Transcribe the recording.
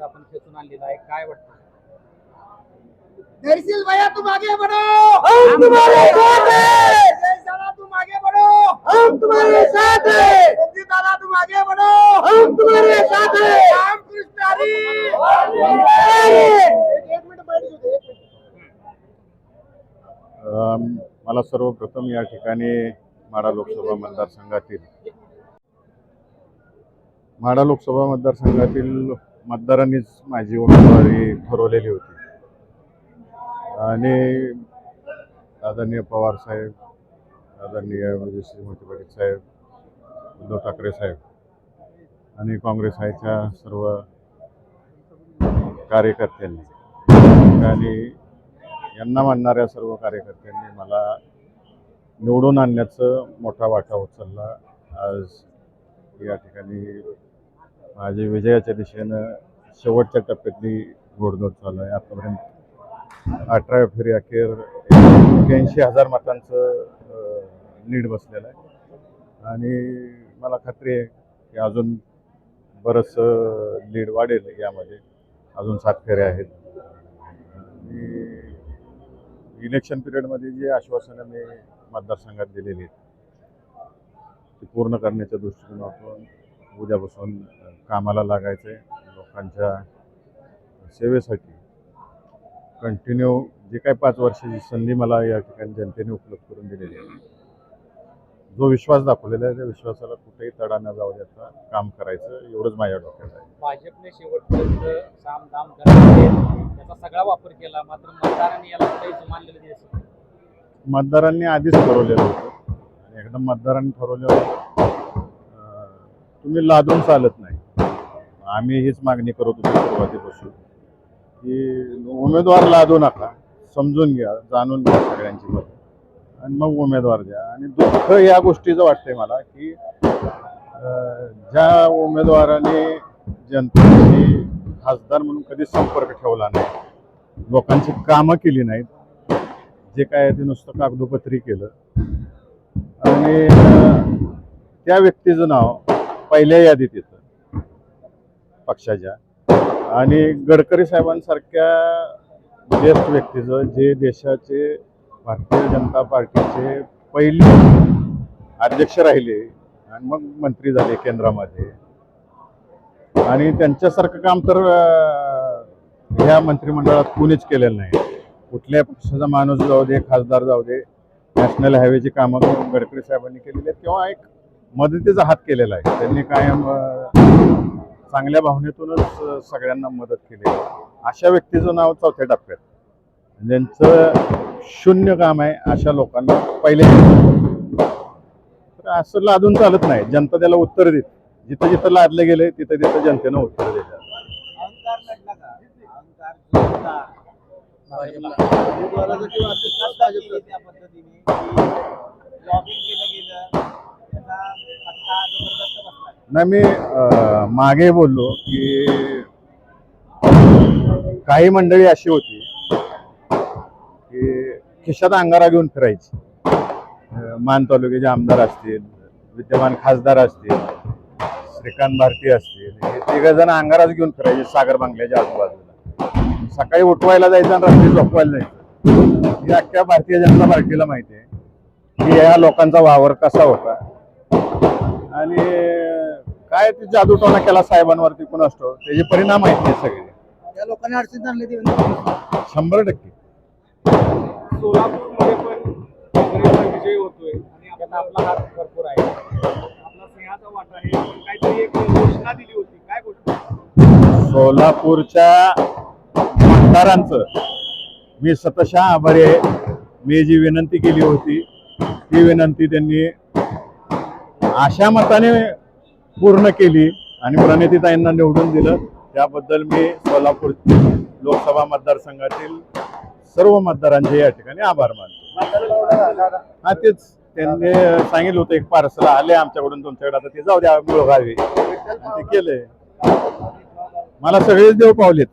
आपण खेचून आणलेला आहे. काय वाटतं? धैर्यशील भैया तुम आगे बढ़ो! हम तुम्हारे साथ हैं। जय साला तुम आगे बढ़ो! हम तुम्हारे साथ हैं! मोदी दादा तुम आगे बढ़ो! हम तुम्हारे साथ हैं! राम कृष्ण हरी! एक मिनिट बैठ जाऊ दे, एक मिनिट. अम, मला सर्वप्रथम या ठिकाणी माढा लोकसभा मतदारसंघातील माढा लोकसभा मतदारसंघातील मतदारांनीच माझी उमेदवारी ठरवलेली होती. आणि आदरणीय पवार साहेब आदरणीय म्हणजे श्री मोठी पाटील साहेब उद्धव ठाकरे साहेब आणि काँग्रेस आयच्या सर्व कार्यकर्त्यांनी आणि यांना मानणाऱ्या सर्व कार्यकर्त्यांनी मला निवडून आणण्याचं मोठा वाटा उचलला. आज या ठिकाणी माझी विजयाच्या दिशेनं शेवटच्या टप्प्यातली घोडदौड चालू आहे. आतापर्यंत अठराव्या फेरी अखेर एक्क्याऐंशी हजार मतांचं लीड बसलेलं आहे. आणि मला खात्री आहे की अजून बरंचसं लीड वाढेल यामध्ये. अजून सात फेऱ्या आहेत. आणि इलेक्शन पिरियडमध्ये जी आश्वासनं मी मतदारसंघात दिलेली आहेत ती पूर्ण करण्याच्या दृष्टिकोनातून उद्यापासून कामाला लागायचं आहे लोकांच्या सेवेसाठी कंटिन्यू जे काही पाच वर्षाची संधी मला या ठिकाणी जनतेने उपलब्ध करून दिलेली आहे. जो विश्वास दाखवलेला आहे त्या विश्वासाला कुठेही तडा न जाऊ द्यायचा काम करायचं एवढंच माझ्या डोक्यात आहे. भाजपने शेवटपर्यंत साम दाम दंड त्याचा सगळा वापर केला मात्र मतदारांनी याला काही मतदारांनी आधीच ठरवलेलं होतं. आणि एकदा मतदारांनी ठरवल्यावर अं, तुम्ही लादून चालत नाही. आम्ही हीच मागणी करत होतो सुरुवातीपासून की उमेदवार लादू नका समजून घ्या जाणून घ्या सगळ्यांची मत. आणि मग उमेदवार द्या. आणि दुःख या गोष्टीचं वाटतंय मला की ज्या उमेदवाराने जनतेशी खासदार म्हणून कधी संपर्क ठेवला नाही लोकांची कामं केली नाहीत जे काय ते नुसतं कागदोपत्री केलं. आणि त्या व्यक्तीचं नाव पहिल्या यादीत येतं. पक्षाच्या. आणि गडकरी साहेबांसारख्या ज्येष्ठ व्यक्तीचं जे देशाचे भारतीय जनता पार्टीचे पहिले अध्यक्ष राहिले आणि मग मंत्री झाले केंद्रामध्ये. आणि त्यांच्यासारखं काम तर ह्या मंत्रिमंडळात कोणीच केलेलं नाही. कुठल्या पक्षाचा माणूस जाऊ दे खासदार जाऊ दे नॅशनल हायवेची कामं गडकरी साहेबांनी केलेली आहेत किंवा एक मदतीचा हात केलेला आहे. त्यांनी कायम चांगल्या भावनेतूनच सगळ्यांना मदत केली. अशा व्यक्तीचं नाव चौथ्या टप्प्यात. ज्यांचं शून्य काम आहे अशा लोकांना पहिले. तर असं लादून चालत नाही. जनता त्याला उत्तर देत. जिथं जिथं लादले गेले तिथं तिथं जनतेनं उत्तर दिलं. भाजपला उमेदवाराचं किंवा असेल का केली त्या पद्धतीने की लॉबिंग केलं गेलं त्याचा फटका जबरदस्त बसला नाही मी मागे बोललो की काही मंडळी अशी होती की खिशात अंगारा घेऊन फिरायची. मान तालुक्याचे आमदार असतील विद्यमान खासदार असतील श्रीकांत भारती असतील हे तिघ जण अंगाराच घेऊन फिरायचे सागर बांगल्याच्या आजूबाजूला. सकाळी उठवायला जायचं आणि रात्री झोपवायला जायचं. ही अख्ख्या भारतीय जनता पार्टीला माहिती आहे की या लोकांचा वावर कसा होता. आणि काय ते जादूटोना केला साहेबांवरती कोण असतो? त्याचे परिणाम आहेत ते सगळे. त्या लोकांनी अडचणीत आणले देवेंद्र शंभर टक्के. सोलापूरमध्ये पण काँग्रेसचा विजय होतोय आणि आता आपला हात भरपूर आहे. आपला सिंहाचा वाटा आहे. पण काहीतरी एक घोषणा दिली होती. काय घोषणा? सोलापूरच्या मतदारांचं मी सतशा आभारी आहे. मी जी विनंती केली होती ती विनंती त्यांनी अशा मताने पूर्ण केली आणि प्रणितीताईंना निवडून दिलं. त्याबद्दल मी सोलापूर लोकसभा मतदारसंघातील सर्व मतदारांचे या ठिकाणी आभार मानतो. हा तेच. त्यांनी सांगितलं होतं एक पार्सल आले आमच्याकडून तुमच्याकडे. आता ते जाऊ द्या मुळगावी. ते केलंय. मला सगळेच देव पावलेत.